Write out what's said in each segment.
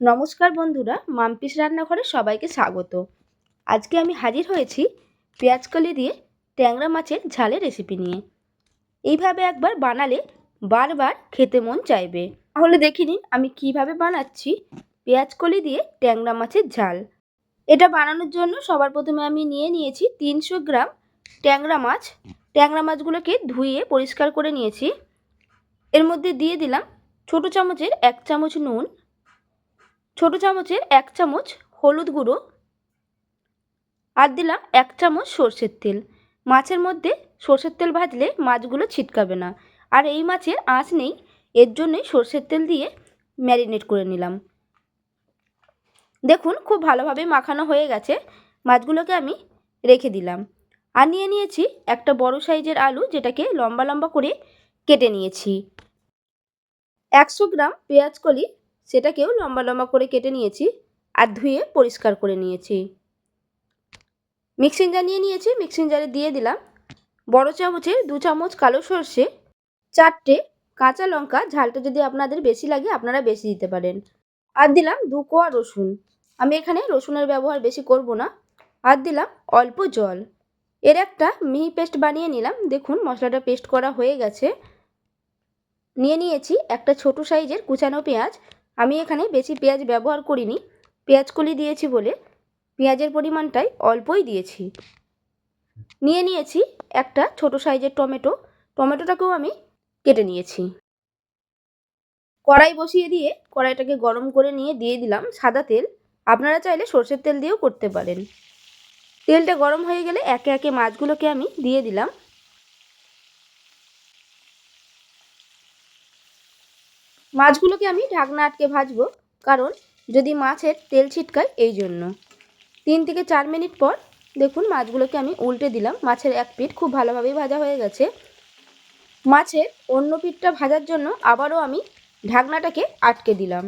নমস্কার বন্ধুরা, মাম্পিস রান্নাঘরে সবাইকে স্বাগত। আজকে আমি হাজির হয়েছি পেঁয়াজকলি দিয়ে ট্যাংরা মাছের ঝালের রেসিপি নিয়ে। এইভাবে একবার বানালে বারবার খেতে মন চাইবে। তাহলে দেখে নিন আমি কীভাবে বানাচ্ছি পেঁয়াজকলি দিয়ে ট্যাংরা মাছের ঝাল। এটা বানানোর জন্য সবার প্রথমে আমি নিয়ে নিয়েছি তিনশো গ্রাম ট্যাংরা মাছ। ট্যাংরা মাছগুলোকে ধুয়ে পরিষ্কার করে নিয়েছি। এর মধ্যে দিয়ে দিলাম ছোটো চামচের এক চামচ নুন ছোটো চামচের এক চামচ হলুদ গুঁড়ো আর দিলাম এক চামচ সর্ষের তেল। মাছের মধ্যে সর্ষের তেল ভাজলে মাছগুলো ছিটকাবে না। আর এই মাছের আঁচ নেই, এর জন্যই সর্ষের তেল দিয়ে ম্যারিনেট করে নিলাম। দেখুন, খুব ভালোভাবে মাখানো হয়ে গেছে। মাছগুলোকে আমি রেখে দিলাম। আর নিয়ে নিয়েছি একটা বড় সাইজের আলু, যেটাকে লম্বা লম্বা করে কেটে নিয়েছি। একশো গ্রাম পেঁয়াজ কলি সেটাকেও লম্বা লম্বা করে কেটে নিয়েছি আর ধুয়ে পরিষ্কার করে নিয়েছি। মিক্সিং জার নিয়ে নিয়েছি, মিক্সিং জারে দিয়ে দিলাম। বড় চামচের দু চামচ কালো সর্ষে, চারটে কাঁচা লঙ্কা, ঝালটা যদি আপনাদের বেশি লাগে আপনারা বেশি দিতে পারেন। আর দিলাম দু কোয়া রসুন। আমি এখানে রসুনের ব্যবহার বেশি করব না। আর দিলাম অল্প জল। এর একটা মিহি পেস্ট বানিয়ে নিলাম। দেখুন মশলাটা পেস্ট করা হয়ে গেছে। নিয়ে নিয়েছি একটা ছোট সাইজের কুচানো পেঁয়াজ। আমি এখানে বেশি পেঁয়াজ ব্যবহার করিনি। পেঁয়াজ কলি দিয়েছি বলে পেঁয়াজের পরিমাণটাই অল্পই দিয়েছি। নিয়ে নিয়েছি একটা ছোট সাইজের টমেটো। টমেটোটাকেও আমি কেটে নিয়েছি। কড়াই বসিয়ে দিয়ে কড়াইটাকে গরম করে নিয়ে দিয়ে দিলাম সাদা তেল। আপনারা চাইলে সর্ষের তেল দিয়েও করতে পারেন। তেলটা গরম হয়ে গেলে একে একে মাছগুলোকে আমি দিয়ে দিলাম। মাছগুলোকে আমি ঢাকনা আটকে ভাজবো, কারণ যদি মাছের তেল ছিটকায় এই জন্য। তিন থেকে চার মিনিট পর দেখুন মাছগুলোকে আমি উল্টে দিলাম। মাছের এক পিঠ খুব ভালোভাবেই ভাজা হয়ে গেছে। মাছের অন্য পিঠটা ভাজার জন্য আবারও আমি ঢাকনাটাকে আটকে দিলাম।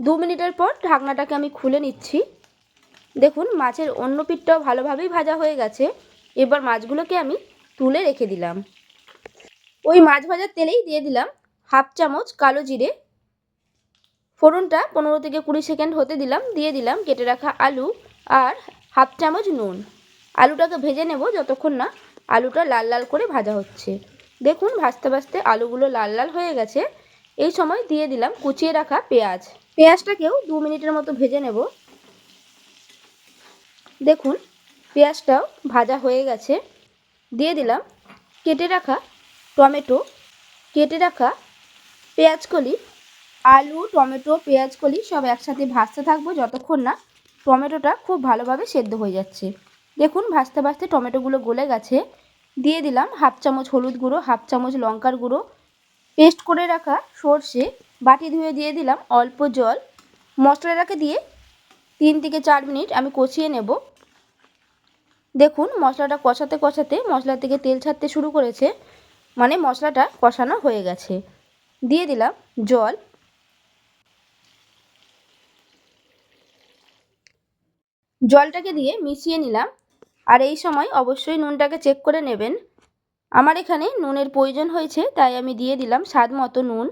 দু মিনিটের পর ঢাকনাটাকে আমি খুলে নিচ্ছি। দেখুন মাছের অন্য পিঠটাও ভালোভাবেই ভাজা হয়ে গেছে। এবার মাছগুলোকে আমি তুলে রেখে দিলাম। ওই মাছ ভাজার তেলেই দিয়ে দিলাম। হাফ চামচ কালো জিরে, ফোড়নটা পনেরো থেকে কুড়ি সেকেন্ড হতে দিলাম, দিয়ে দিলাম কেটে রাখা আলু আর হাফ চামচ নুন। আলুটাকে ভেজে নেব যতক্ষণ না আলুটা লাল লাল করে ভাজা হচ্ছে। দেখুন ভাজতে ভাজতে আলুগুলো লাল লাল হয়ে গেছে। এই সময় দিয়ে দিলাম কুচিয়ে রাখা পেঁয়াজ। পেঁয়াজটাকেও দু মিনিটের মতো ভেজে নেব। দেখুন পেঁয়াজটাও ভাজা হয়ে গেছে। দিয়ে দিলাম কেটে রাখা টমেটো, কেটে রাখা পেঁয়াজকলি আলু, টমেটো পেঁয়াজকলি সব একসাথে ভাজতে থাকব যতক্ষণ না টমেটোটা খুব ভালোভাবে সেদ্ধ হয়ে যাচ্ছে। দেখুন ভাজতে ভাজতে টমেটোগুলো গলে গেছে। দিয়ে দিলাম হাফ চামচ হলুদ গুঁড়ো, হাফ চামচ লঙ্কার গুঁড়ো। পেস্ট করে রাখা সর্ষে, বাটি ধুয়ে দিয়ে দিলাম অল্প জল। মশলাটাকে দিয়ে তিন থেকে চার মিনিট আমি কষিয়ে নেব। দেখুন মশলাটা কষাতে কষাতে মশলা থেকে তেল ছাড়তে শুরু করেছে। মানে মশলাটা কষানো হয়ে গেছে। দিয়ে দিলাম জল। জলটাকে দিয়ে মিশিয়ে নিলাম। আর এই সময় অবশ্যই নুনটাকে চেক করে নেবেন। আমার এখানে নুনের প্রয়োজন হয়েছে, তাই আমি দিয়ে দিলাম স্বাদ মতো নুন।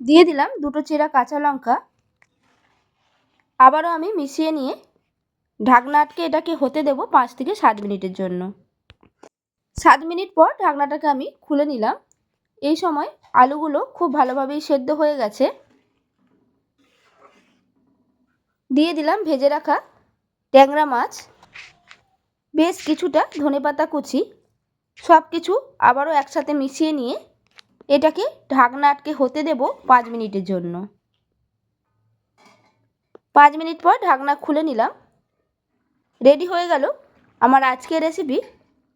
দিয়ে দিলাম দুটো চেরা কাঁচা লঙ্কা। আবারও আমি মিশিয়ে নিয়ে ঢাকনা আটকে এটাকে হতে দেব পাঁচ থেকে সাত মিনিটের জন্য। সাত মিনিট পর ঢাকনাটাকে আমি খুলে নিলাম। এই সময় আলুগুলো খুব ভালোভাবেই সেদ্ধ হয়ে গেছে। দিয়ে দিলাম ভেজে রাখা ট্যাংরা মাছ, বেশ কিছুটা ধনেপাতা কুচি সব কিছু আবারও একসাথে মিশিয়ে নিয়ে এটাকে ঢাকনা আটকে হতে দেব পাঁচ মিনিটের জন্য। পাঁচ মিনিট পর ঢাকনা খুলে নিলাম। রেডি হয়ে গেল আমার আজকের রেসিপি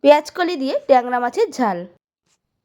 পেঁয়াজকলি দিয়ে ট্যাংরা মাছের ঝাল।